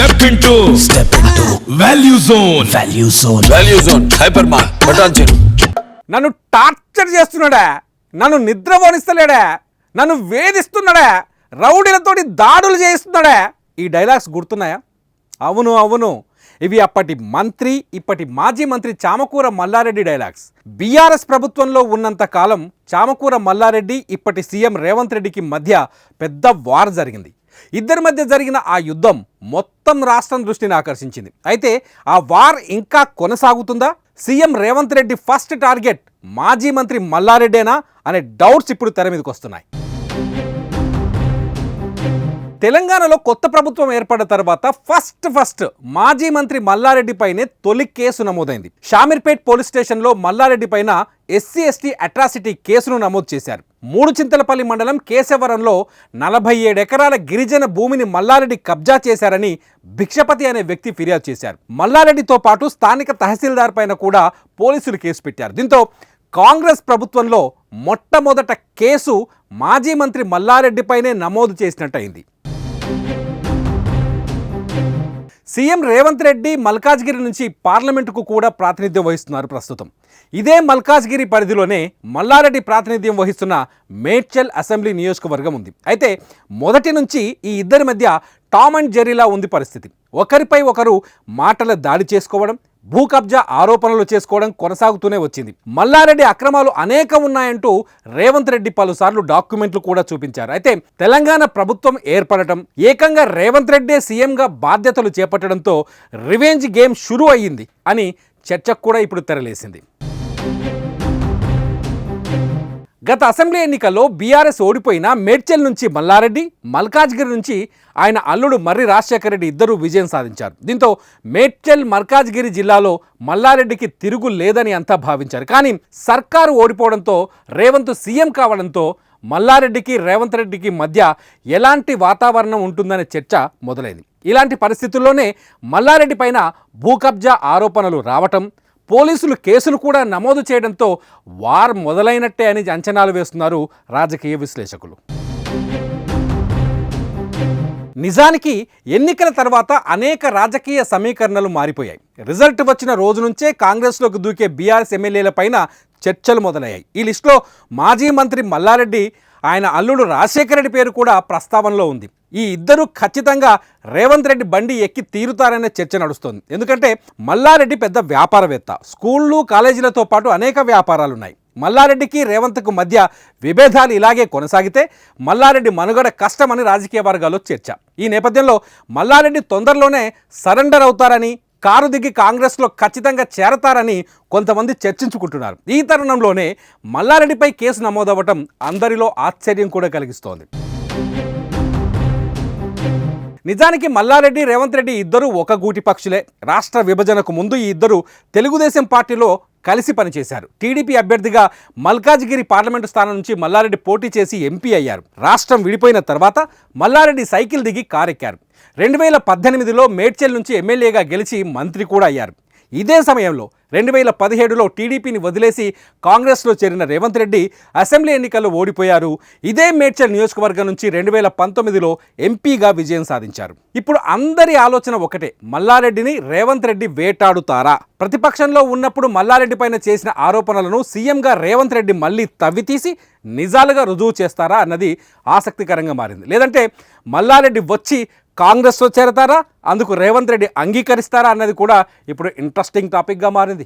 Step into step into value zone value zone value zone hyper mart Patancheru నన్ను torture చేస్తున్నాడా. నన్ను నిద్రపోనిస్తలేడా. నన్ను వేధిస్తున్నాడా. రౌడీలతోటి దాడులు చేయిస్తున్నాడా. ఈ డైలాగ్స్ గుర్తున్నాయా? అవును అవును. ఇవి అప్పటి మంత్రి ఇప్పటి మాజీ మంత్రి చామకూర మల్లారెడ్డి డైలాగ్స్. బీఆర్ఎస్ ప్రభుత్వంలో ఉన్నంత కాలం చామకూర మల్లారెడ్డి ఇప్పటి సీఎం రేవంత్ రెడ్డికి మధ్య పెద్ద వార్ జరిగింది. ఇద్దరి మధ్య జరిగిన ఆ యుద్ధం మొత్తం రాష్ట్రం దృష్టిని ఆకర్షించింది. అయితే ఆ వార్ ఇంకా కొనసాగుతుందా? CM Revanth Reddy first target మాజీ మంత్రి మల్లారెడ్డేనా? అనే డౌట్స్ ఇప్పుడు తెర మీదకి వస్తున్నాయి. తెలంగాణలో కొత్త ప్రభుత్వం ఏర్పడిన తర్వాత ఫస్ట్ ఫస్ట్ మాజీ మంత్రి మల్లారెడ్డిపైనే తొలి కేసు నమోదైంది. షామీర్పేట్ పోలీస్ స్టేషన్లో మల్లారెడ్డి పైన ఎస్సీ ఎస్టీ అట్రాసిటీ కేసును నమోదు చేశారు. మూడు చింతలపల్లి మండలం కేశవరంలో నలభై ఏడు ఎకరాల గిరిజన భూమిని మల్లారెడ్డి కబ్జా చేశారని భిక్షపతి అనే వ్యక్తి ఫిర్యాదు చేశారు. మల్లారెడ్డితో పాటు స్థానిక తహసీల్దార్ పైన కూడా పోలీసులు కేసు పెట్టారు. దీంతో కాంగ్రెస్ ప్రభుత్వంలో మొట్టమొదట కేసు మాజీ మంత్రి మల్లారెడ్డిపైనే నమోదు చేసినట్టయింది. సీఎం రేవంత్ రెడ్డి మల్కాజ్గిరి నుంచి పార్లమెంటుకు కూడా ప్రాతినిధ్యం వహిస్తున్నారు ప్రస్తుతం. ఇదే మల్కాజ్గిరి పరిధిలోనే మల్లారెడ్డి ప్రాతినిధ్యం వహిస్తున్న మేడ్చల్ అసెంబ్లీ నియోజకవర్గం ఉంది. అయితే మొదటి నుంచి ఈ ఇద్దరి మధ్య టామ్ అండ్ జెర్రీలా ఉంది పరిస్థితి. ఒకరిపై ఒకరు మాటల దాడి చేసుకోవడం భూ కబ్జా ఆరోపణలు చేసుకోవడం కొనసాగుతూనే వచ్చింది. మల్లారెడ్డి అక్రమాలు అనేకం ఉన్నాయంటూ రేవంత్ రెడ్డి పలుసార్లు డాక్యుమెంట్లు కూడా చూపించారు. అయితే తెలంగాణ ప్రభుత్వం ఏర్పడటం ఏకంగా రేవంత్ రెడ్డే సీఎంగా బాధ్యతలు చేపట్టడంతో రివెంజ్ గేమ్ షురూ అయ్యింది అని చర్చకు కూడా ఇప్పుడు తెరలేసింది. గత అసెంబ్లీ ఎన్నికల్లో బీఆర్ఎస్ ఓడిపోయిన మేడ్చల్ నుంచి మల్లారెడ్డి మల్కాజ్గిరి నుంచి ఆయన అల్లుడు మర్రి రాజశేఖర రెడ్డి ఇద్దరూ విజయం సాధించారు. దీంతో మేడ్చల్ మల్కాజ్గిరి జిల్లాలో మల్లారెడ్డికి తిరుగు లేదని అంతా భావించారు. కానీ సర్కారు ఓడిపోవడంతో రేవంత్ సీఎం కావడంతో మల్లారెడ్డికి రేవంత్ రెడ్డికి మధ్య ఎలాంటి వాతావరణం ఉంటుందనే చర్చ మొదలైంది. ఇలాంటి పరిస్థితుల్లోనే మల్లారెడ్డి పైన భూకబ్జా ఆరోపణలు రావటం పోలీసులు కేసులు కూడా నమోదు చేయడంతో వార్ మొదలైనట్టే అని అంచనాలు వేస్తున్నారు రాజకీయ విశ్లేషకులు. నిజానికి ఎన్నికల తర్వాత అనేక రాజకీయ సమీకరణలు మారిపోయాయి. రిజల్ట్ వచ్చిన రోజు నుంచే కాంగ్రెస్లోకి దూకే బీఆర్ఎస్ ఎమ్మెల్యేల పైన చర్చలు మొదలయ్యాయి. ఈ లిస్టులో మాజీ మంత్రి మల్లారెడ్డి ఆయన అల్లుడు రాజశేఖర రెడ్డి పేరు కూడా ప్రస్తావనలో ఉంది. ఈ ఇద్దరు ఖచ్చితంగా రేవంత్ రెడ్డి బండి ఎక్కి తీరుతారనే చర్చ నడుస్తోంది. ఎందుకంటే మల్లారెడ్డి పెద్ద వ్యాపారవేత్త. స్కూళ్ళు కాలేజీలతో పాటు అనేక వ్యాపారాలు ఉన్నాయి మల్లారెడ్డికి రేవంత్కు మధ్య విభేదాలు ఇలాగే కొనసాగితే మల్లారెడ్డి మనుగడ కష్టమని రాజకీయ వర్గాల్లో చర్చ. ఈ నేపథ్యంలో మల్లారెడ్డి తొందరలోనే సరెండర్ అవుతారని కారు దిగి కాంగ్రెస్లో ఖచ్చితంగా చేరతారని కొంతమంది చర్చించుకుంటున్నారు. ఈ తరుణంలోనే మల్లారెడ్డిపై కేసు నమోదవ్వటం అందరిలో ఆశ్చర్యం కూడా కలిగిస్తోంది. నిజానికి మల్లారెడ్డి రేవంత్ రెడ్డి ఇద్దరు ఒక గూటి పక్షులే. రాష్ట్ర విభజనకు ముందు ఈ ఇద్దరు తెలుగుదేశం పార్టీలో కలిసి పనిచేశారు. టీడీపీ అభ్యర్థిగా మల్కాజ్గిరి పార్లమెంటు స్థానం నుంచి మల్లారెడ్డి పోటీ చేసి ఎంపీ అయ్యారు. రాష్ట్రం విడిపోయిన తర్వాత మల్లారెడ్డి సైకిల్ దిగి కారెక్కారు. రెండు వేల పద్దెనిమిదిలో మేడ్చల్ నుంచి ఎమ్మెల్యేగా గెలిచి మంత్రి కూడా అయ్యారు. ఇదే సమయంలో రెండు వేల పదిహేడులో టీడీపీని వదిలేసి కాంగ్రెస్లో చేరిన రేవంత్ రెడ్డి అసెంబ్లీ ఎన్నికల్లో ఓడిపోయారు. ఇదే మేడ్చల్ నియోజకవర్గం నుంచి రెండు వేల పంతొమ్మిదిలో ఎంపీగా విజయం సాధించారు. ఇప్పుడు అందరి ఆలోచన ఒకటే మల్లారెడ్డిని రేవంత్ రెడ్డి వేటాడుతారా? ప్రతిపక్షంలో ఉన్నప్పుడు మల్లారెడ్డి పైన చేసిన ఆరోపణలను సీఎంగా రేవంత్ రెడ్డి మళ్ళీ తవ్వితీసి నిజాలుగా రుజువు చేస్తారా అన్నది ఆసక్తికరంగా మారింది. లేదంటే మల్లారెడ్డి వచ్చి కాంగ్రెస్లో చేరతారా అందుకు రేవంత్ రెడ్డి అంగీకరిస్తారా? అన్నది కూడా ఇప్పుడు ఇంట్రెస్టింగ్ టాపిక్గా మారింది.